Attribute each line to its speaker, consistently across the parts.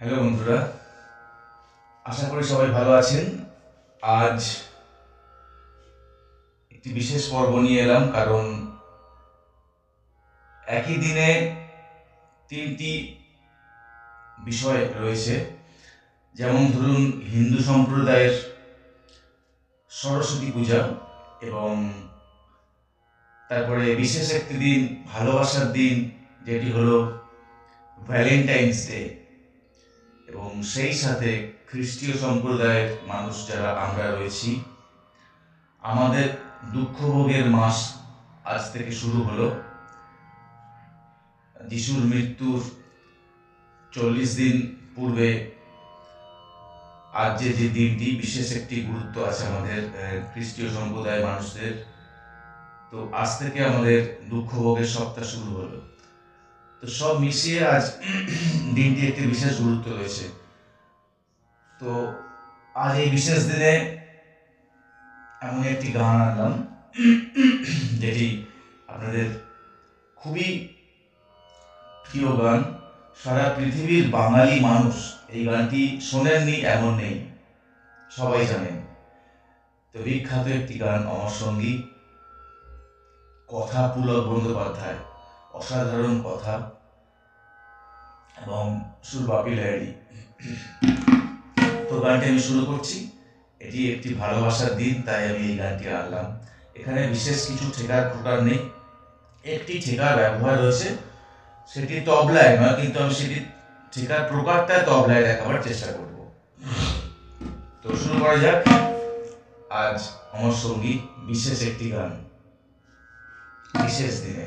Speaker 1: Hello বন্ধুরা, আশা করি সবাই ভালো আছেন। আজ একটি বিশেষ পর্ব নিয়ে এলাম, কারণ একই দিনে তিনটি বিষয় রয়েছে। যেমন ধরুন, হিন্দু সম্প্রদায়ের সরস্বতী পূজা এবং তারপরে বিশেষ একটি দিন ভালোবাসার দিন, যেটি হলো ভ্যালেন্টাইন্স ডে এবং সেই সাথে খ্রিস্টীয় সম্প্রদায়ের মানুষ যারা আমরা রয়েছি, আমাদের দুঃখভোগের মাস আজ থেকে শুরু হলো। যিশুর মৃত্যুর চল্লিশ দিন পূর্বে আজ যে যে দিনটি, বিশেষ একটি গুরুত্ব আছে আমাদের খ্রিস্টীয় সম্প্রদায়ের মানুষদের। তো আজ থেকে আমাদের দুঃখভোগের সপ্তাহ শুরু হলো। তো সব মিশিয়ে আজ দিনটি একটি বিশেষ গুরুত্ব রয়েছে। তো আজ এই বিশেষ দিনে এমন একটি গান আনলাম, যেটি আপনাদের খুবই প্রিয় গান। সারা পৃথিবীর বাঙালি মানুষ এই গানটি শোনেননি, এমন নেই। সবাই জানেন তো বিখ্যাত একটি গান, অমর সঙ্গী, কথা পুলক বন্দ্যোপাধ্যায়। অসাধারণ কথা এবং সুর বাপি লাহিড়ী তো গানটি আমি শুরু করছি। এটি একটি ভালোবাসার দিন, তাই আমি এই গানটি আনলাম। এখানে বিশেষ কিছু ঠেকার প্রকার নেই। একটি ঠেকার ব্যবহার রয়েছে, সেটি তবলায় নয়, কিন্তু আমি সেটি ঠেকার প্রকারটা তবলায় দেখাবার চেষ্টা করব। তো শুরু করা যাক। আজ আমার সঙ্গী বিশেষ একটি গান, বিশেষ দিনে।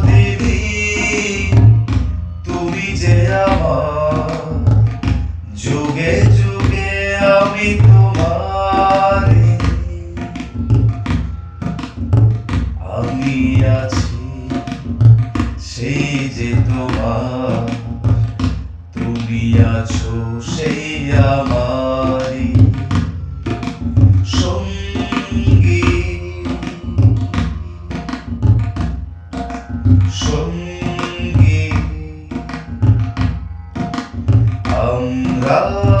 Speaker 1: সেই যে তোমার তুমি আছো সেই সঙ্গী। সঙ্গী। আমরা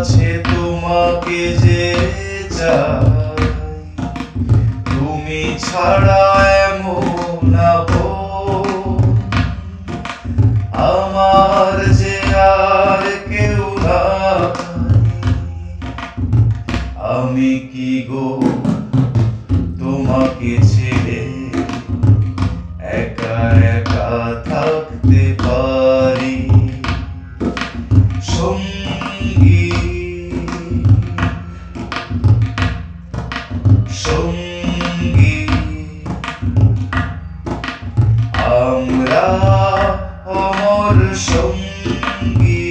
Speaker 1: কাছে তোমাকে যে চাই। তুমি ছাড়া এমন আমার যে আর কেউ নাই। আমি কি গো তোমাকে সঙ্গী। আমরা অমর সঙ্গী।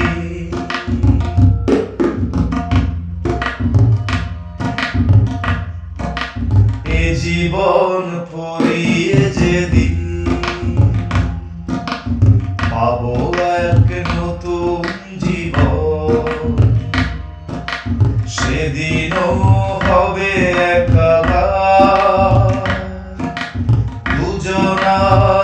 Speaker 1: এ জীবন ফুরিয়ে যেদিন Lord.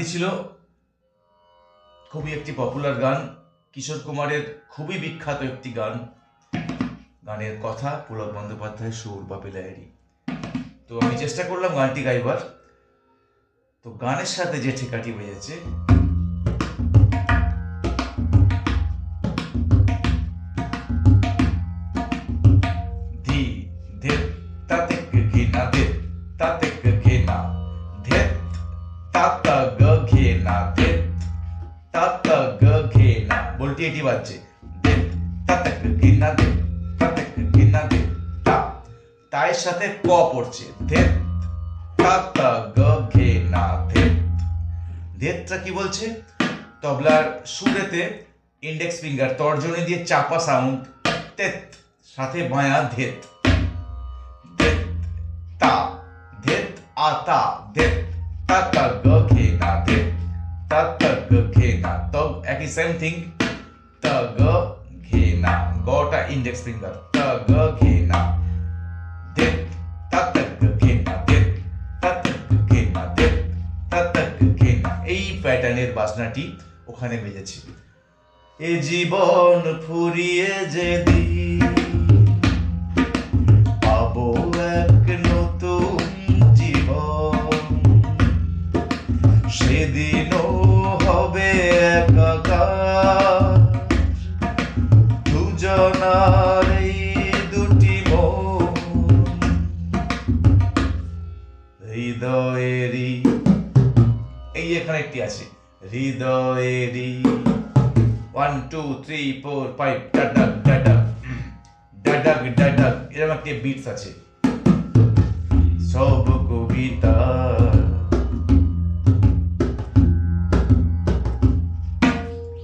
Speaker 1: গানটি ছিল খুবই একটি পপুলার গান। কিশোর কুমারের খুবই বিখ্যাত একটি গান। গানের কথা পুলক বন্দ্যোপাধ্যায় সুর বা বেলায়েরি তো আমি চেষ্টা করলাম গানটি গাইবার। তো গানের সাথে যে ঠিকাটি বেজেছে না বলটি এটি বাজছে সাথে ক পড়ছে? ধেতটা কি বলছে? তবলার সুরেতে ইন্ডেক্স ফিঙ্গার তর্জনী দিয়ে চাপা সাউন্ড তেত, সাথে বায়া ধেত। ধেত তা, ধেত আতা ধেত তা তা গ ঘে না ধেত তা তা গ ঘে না তো একই সেম থিং তা घेना ঘে इंडेक्स फिंगर त ग घेना देत গ ঘে না এই প্যাটার্নের বাজনাটি ওখানে বেজেছে। এ জীবন ফুরিয়ে যে দিন হৃদয়েরই। এই এখানে একটি আছে। হৃদয়েরই। One two three four five ডাডাক ডাডাক ডাডাক ডাডাক এরকম একটি বিটস আছে। সব কবিতা।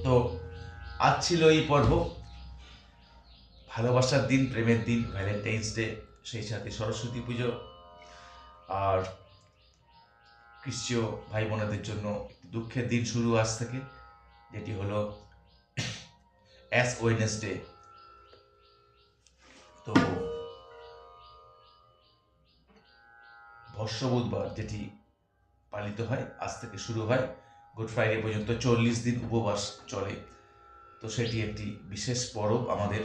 Speaker 1: তো, আজ ছিল এই পর্ব। ভালোবাসার দিন, প্রেমের দিন ভ্যালেন্টাইন্স ডে সেই সাথে সরস্বতী পুজো। আর খ্রিস্টীয় ভাই বোনেদের জন্য দুঃখের দিন শুরু আজ থেকে, যেটি হলো অ্যাস ওয়েনেসডে তো ভস্য বুধবার যেটি পালিত হয়, আজ থেকে শুরু হয়। গুড ফ্রাইডে পর্যন্ত চল্লিশ দিন উপবাস চলে। তো সেটি একটি বিশেষ পরব আমাদের।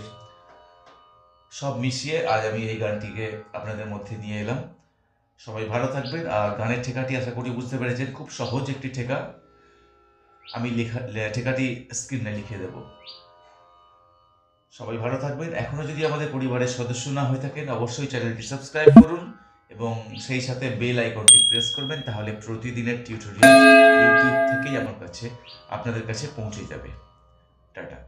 Speaker 1: সব মিশিয়ে আজ আমি এই গানটিকে আপনাদের মধ্যে নিয়ে এলাম। সবাই ভালো থাকবেন। আর গানের ঠেকাটি আশা করি বুঝতে পেরেছেন, খুব সহজ একটি ঠেকা। আমি লেখা ঠেকাটি স্ক্রিনে লিখে দেব। সবাই ভালো থাকবেন। এখনও যদি আমাদের পরিবারের সদস্য না হয়ে থাকেন, অবশ্যই চ্যানেলটি সাবস্ক্রাইব করুন এবং সেই সাথে বেল আইকনটি প্রেস করবেন, তাহলে প্রতিদিনের টিউটোরিয়াল ইউটিউব থেকেই আমার কাছে, আপনাদের কাছে পৌঁছে যাবে। টাটা।